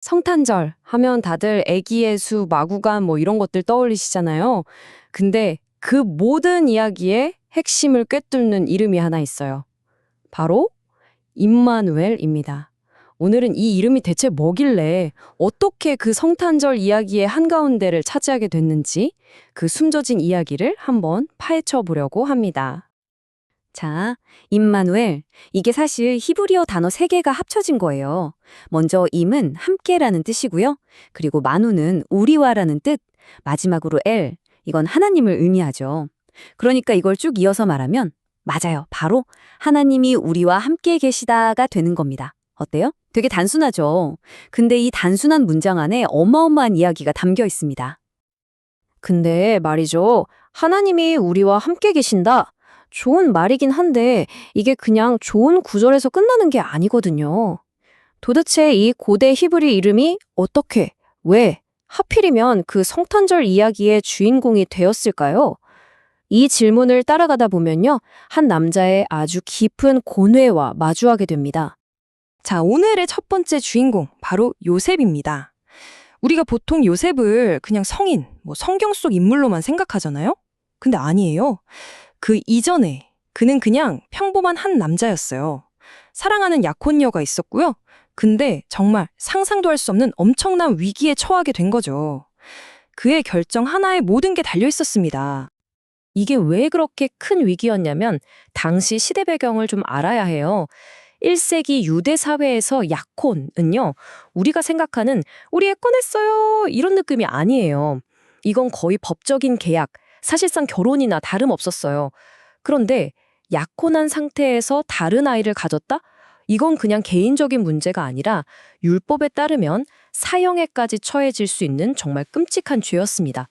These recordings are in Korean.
성탄절 하면 다들 애기 예수, 마구간 뭐 이런 것들 떠올리시잖아요. 근데 그 모든 이야기의 핵심을 꿰뚫는 이름이 하나 있어요. 바로 임마누엘입니다. 오늘은 이 이름이 대체 뭐길래 어떻게 그 성탄절 이야기의 한가운데를 차지하게 됐는지 그 숨져진 이야기를 한번 파헤쳐 보려고 합니다. 자, 임마누엘. 이게 사실 히브리어 단어 세 개가 합쳐진 거예요. 먼저 임은 함께라는 뜻이고요. 그리고 마누는 우리와라는 뜻. 마지막으로 엘. 이건 하나님을 의미하죠. 그러니까 이걸 쭉 이어서 말하면 맞아요. 바로 하나님이 우리와 함께 계시다가 되는 겁니다. 어때요? 되게 단순하죠. 근데 이 단순한 문장 안에 어마어마한 이야기가 담겨 있습니다. 근데 말이죠. 하나님이 우리와 함께 계신다. 좋은 말이긴 한데 이게 그냥 좋은 구절에서 끝나는 게 아니거든요. 도대체 이 고대 히브리 이름이 어떻게, 왜, 하필이면 그 성탄절 이야기의 주인공이 되었을까요? 이 질문을 따라가다 보면요. 한 남자의 아주 깊은 고뇌와 마주하게 됩니다. 자, 오늘의 첫 번째 주인공, 바로 요셉입니다. 우리가 보통 요셉을 그냥 성인, 뭐 성경 속 인물로만 생각하잖아요? 근데 아니에요. 그 이전에 그는 그냥 평범한 한 남자였어요. 사랑하는 약혼녀가 있었고요. 근데 정말 상상도 할 수 없는 엄청난 위기에 처하게 된 거죠. 그의 결정 하나에 모든 게 달려 있었습니다. 이게 왜 그렇게 큰 위기였냐면 당시 시대 배경을 좀 알아야 해요. 1세기 유대 사회에서 약혼은요. 우리가 생각하는 우리 애 꺼냈어요. 이런 느낌이 아니에요. 이건 거의 법적인 계약, 사실상 결혼이나 다름없었어요. 그런데 약혼한 상태에서 다른 아이를 가졌다? 이건 그냥 개인적인 문제가 아니라 율법에 따르면 사형에까지 처해질 수 있는 정말 끔찍한 죄였습니다.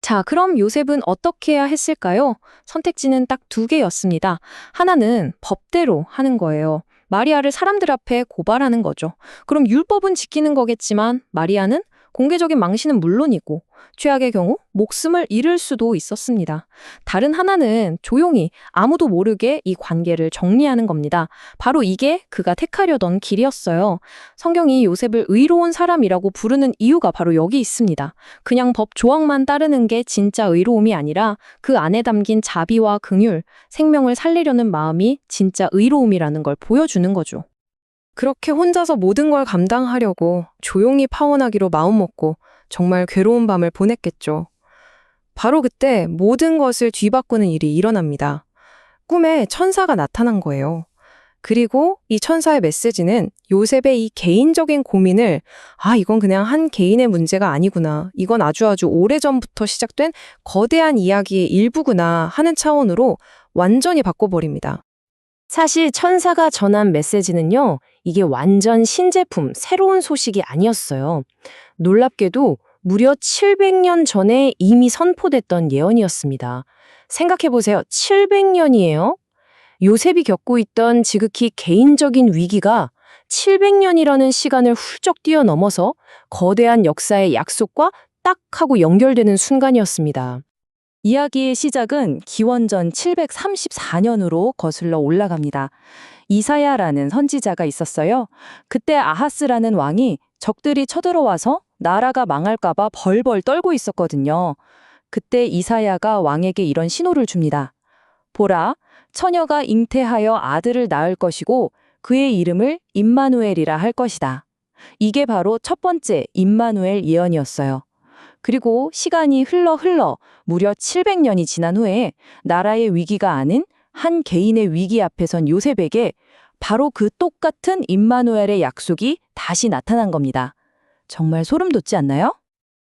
자, 그럼 요셉은 어떻게 해야 했을까요? 선택지는 딱 두 개였습니다. 하나는 법대로 하는 거예요. 마리아를 사람들 앞에 고발하는 거죠. 그럼 율법은 지키는 거겠지만 마리아는 공개적인 망신은 물론이고 최악의 경우 목숨을 잃을 수도 있었습니다. 다른 하나는 조용히 아무도 모르게 이 관계를 정리하는 겁니다. 바로 이게 그가 택하려던 길이었어요. 성경이 요셉을 의로운 사람이라고 부르는 이유가 바로 여기 있습니다. 그냥 법 조항만 따르는 게 진짜 의로움이 아니라 그 안에 담긴 자비와 긍휼, 생명을 살리려는 마음이 진짜 의로움이라는 걸 보여주는 거죠. 그렇게 혼자서 모든 걸 감당하려고 조용히 파혼하기로 마음먹고 정말 괴로운 밤을 보냈겠죠. 바로 그때 모든 것을 뒤바꾸는 일이 일어납니다. 꿈에 천사가 나타난 거예요. 그리고 이 천사의 메시지는 요셉의 이 개인적인 고민을 아, 이건 그냥 한 개인의 문제가 아니구나. 이건 아주 아주 오래전부터 시작된 거대한 이야기의 일부구나 하는 차원으로 완전히 바꿔버립니다. 사실 천사가 전한 메시지는요, 이게 완전 신제품, 새로운 소식이 아니었어요. 놀랍게도 무려 700년 전에 이미 선포됐던 예언이었습니다. 생각해보세요. 700년이에요? 요셉이 겪고 있던 지극히 개인적인 위기가 700년이라는 시간을 훌쩍 뛰어넘어서 거대한 역사의 약속과 딱 하고 연결되는 순간이었습니다. 이야기의 시작은 기원전 734년으로 거슬러 올라갑니다. 이사야라는 선지자가 있었어요. 그때 아하스라는 왕이 적들이 쳐들어와서 나라가 망할까봐 벌벌 떨고 있었거든요. 그때 이사야가 왕에게 이런 신호를 줍니다. 보라, 처녀가 잉태하여 아들을 낳을 것이고 그의 이름을 임마누엘이라 할 것이다. 이게 바로 첫 번째 임마누엘 예언이었어요. 그리고 시간이 흘러 흘러 무려 700년이 지난 후에 나라의 위기가 아닌 한 개인의 위기 앞에 선 요셉에게 바로 그 똑같은 임마누엘의 약속이 다시 나타난 겁니다. 정말 소름 돋지 않나요?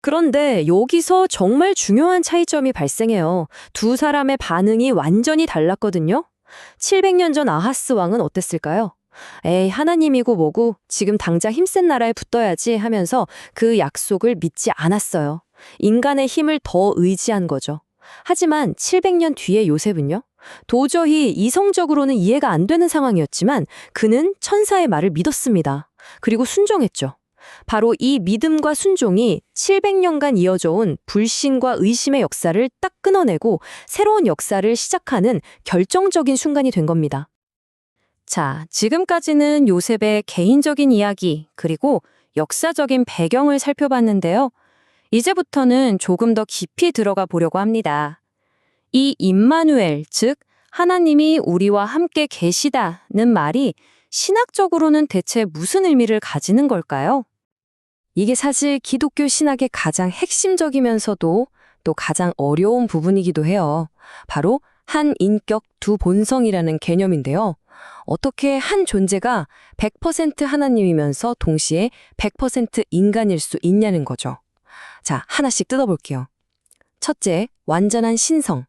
그런데 여기서 정말 중요한 차이점이 발생해요. 두 사람의 반응이 완전히 달랐거든요. 700년 전 아하스 왕은 어땠을까요? 에이, 하나님이고 뭐고 지금 당장 힘센 나라에 붙어야지 하면서 그 약속을 믿지 않았어요. 인간의 힘을 더 의지한 거죠. 하지만 700년 뒤에 요셉은요? 도저히 이성적으로는 이해가 안 되는 상황이었지만 그는 천사의 말을 믿었습니다. 그리고 순종했죠. 바로 이 믿음과 순종이 700년간 이어져 온 불신과 의심의 역사를 딱 끊어내고 새로운 역사를 시작하는 결정적인 순간이 된 겁니다. 자, 지금까지는 요셉의 개인적인 이야기, 그리고 역사적인 배경을 살펴봤는데요. 이제부터는 조금 더 깊이 들어가 보려고 합니다. 이 임마누엘, 즉 하나님이 우리와 함께 계시다는 말이 신학적으로는 대체 무슨 의미를 가지는 걸까요? 이게 사실 기독교 신학의 가장 핵심적이면서도 또 가장 어려운 부분이기도 해요. 바로 한 인격 두 본성이라는 개념인데요. 어떻게 한 존재가 100% 하나님이면서 동시에 100% 인간일 수 있냐는 거죠. 자, 하나씩 뜯어볼게요. 첫째, 완전한 신성.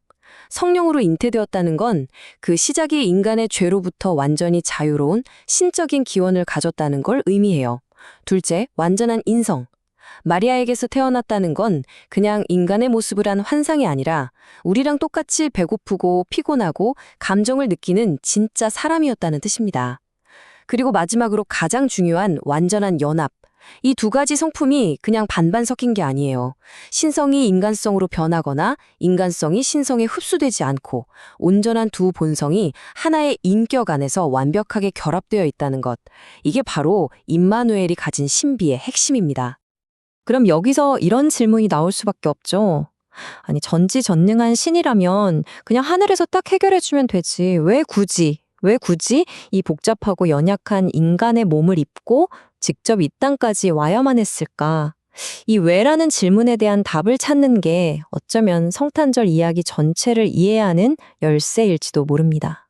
성령으로 잉태되었다는 건 그 시작이 인간의 죄로부터 완전히 자유로운 신적인 기원을 가졌다는 걸 의미해요. 둘째, 완전한 인성. 마리아에게서 태어났다는 건 그냥 인간의 모습을 한 환상이 아니라 우리랑 똑같이 배고프고 피곤하고 감정을 느끼는 진짜 사람이었다는 뜻입니다. 그리고 마지막으로 가장 중요한 완전한 연합. 이 두 가지 성품이 그냥 반반 섞인 게 아니에요. 신성이 인간성으로 변하거나 인간성이 신성에 흡수되지 않고 온전한 두 본성이 하나의 인격 안에서 완벽하게 결합되어 있다는 것. 이게 바로 임마누엘이 가진 신비의 핵심입니다. 그럼 여기서 이런 질문이 나올 수밖에 없죠. 아니, 전지전능한 신이라면 그냥 하늘에서 딱 해결해주면 되지. 왜 굳이, 왜 굳이 이 복잡하고 연약한 인간의 몸을 입고 직접 이 땅까지 와야만 했을까? 이 왜라는 질문에 대한 답을 찾는 게 어쩌면 성탄절 이야기 전체를 이해하는 열쇠일지도 모릅니다.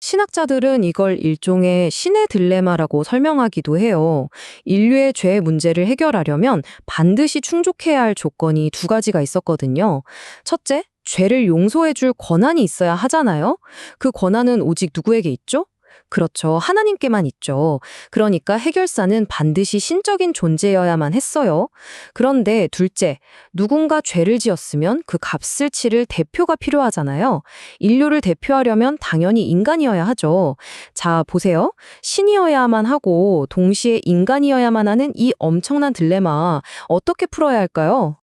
신학자들은 이걸 일종의 신의 딜레마라고 설명하기도 해요. 인류의 죄 문제를 해결하려면 반드시 충족해야 할 조건이 두 가지가 있었거든요. 첫째, 죄를 용서해줄 권한이 있어야 하잖아요. 그 권한은 오직 누구에게 있죠? 그렇죠. 하나님께만 있죠. 그러니까 해결사는 반드시 신적인 존재여야만 했어요. 그런데 둘째, 누군가 죄를 지었으면 그 값을 치를 대표가 필요하잖아요. 인류를 대표하려면 당연히 인간이어야 하죠. 자, 보세요. 신이어야만 하고 동시에 인간이어야만 하는 이 엄청난 딜레마 어떻게 풀어야 할까요?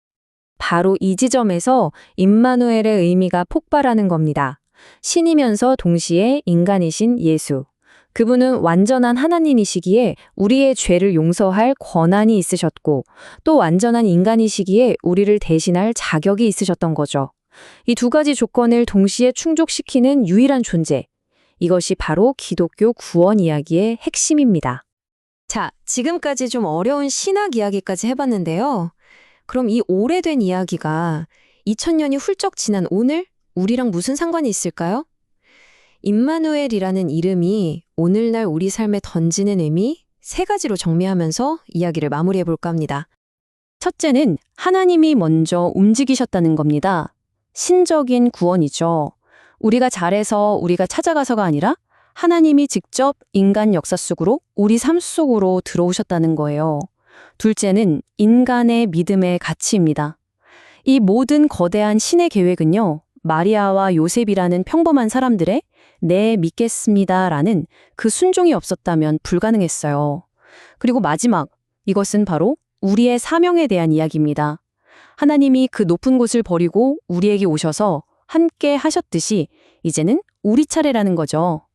바로 이 지점에서 임마누엘의 의미가 폭발하는 겁니다. 신이면서 동시에 인간이신 예수. 그분은 완전한 하나님이시기에 우리의 죄를 용서할 권한이 있으셨고 또 완전한 인간이시기에 우리를 대신할 자격이 있으셨던 거죠. 이 두 가지 조건을 동시에 충족시키는 유일한 존재. 이것이 바로 기독교 구원 이야기의 핵심입니다. 자, 지금까지 좀 어려운 신학 이야기까지 해봤는데요. 그럼 이 오래된 이야기가 2000년이 훌쩍 지난 오늘 우리랑 무슨 상관이 있을까요? 임마누엘이라는 이름이 오늘날 우리 삶에 던지는 의미 세 가지로 정리하면서 이야기를 마무리해 볼까 합니다. 첫째는 하나님이 먼저 움직이셨다는 겁니다. 신적인 구원이죠. 우리가 잘해서 우리가 찾아가서가 아니라 하나님이 직접 인간 역사 속으로 우리 삶 속으로 들어오셨다는 거예요. 둘째는 인간의 믿음의 가치입니다. 이 모든 거대한 신의 계획은요, 마리아와 요셉이라는 평범한 사람들의 네, 믿겠습니다라는 그 순종이 없었다면 불가능했어요. 그리고 마지막, 이것은 바로 우리의 사명에 대한 이야기입니다. 하나님이 그 높은 곳을 버리고 우리에게 오셔서 함께 하셨듯이 이제는 우리 차례라는 거죠.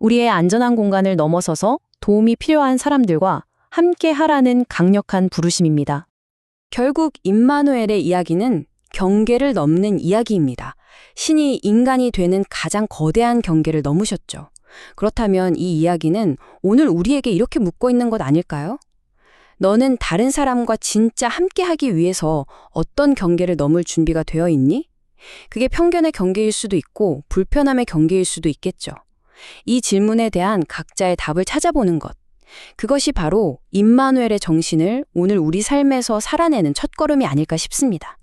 우리의 안전한 공간을 넘어서서 도움이 필요한 사람들과 함께 하라는 강력한 부르심입니다. 결국 임마누엘의 이야기는 경계를 넘는 이야기입니다. 신이 인간이 되는 가장 거대한 경계를 넘으셨죠. 그렇다면 이 이야기는 오늘 우리에게 이렇게 묻고 있는 것 아닐까요? 너는 다른 사람과 진짜 함께 하기 위해서 어떤 경계를 넘을 준비가 되어 있니? 그게 편견의 경계일 수도 있고 불편함의 경계일 수도 있겠죠. 이 질문에 대한 각자의 답을 찾아보는 것. 그것이 바로 임마누엘의 정신을 오늘 우리 삶에서 살아내는 첫걸음이 아닐까 싶습니다.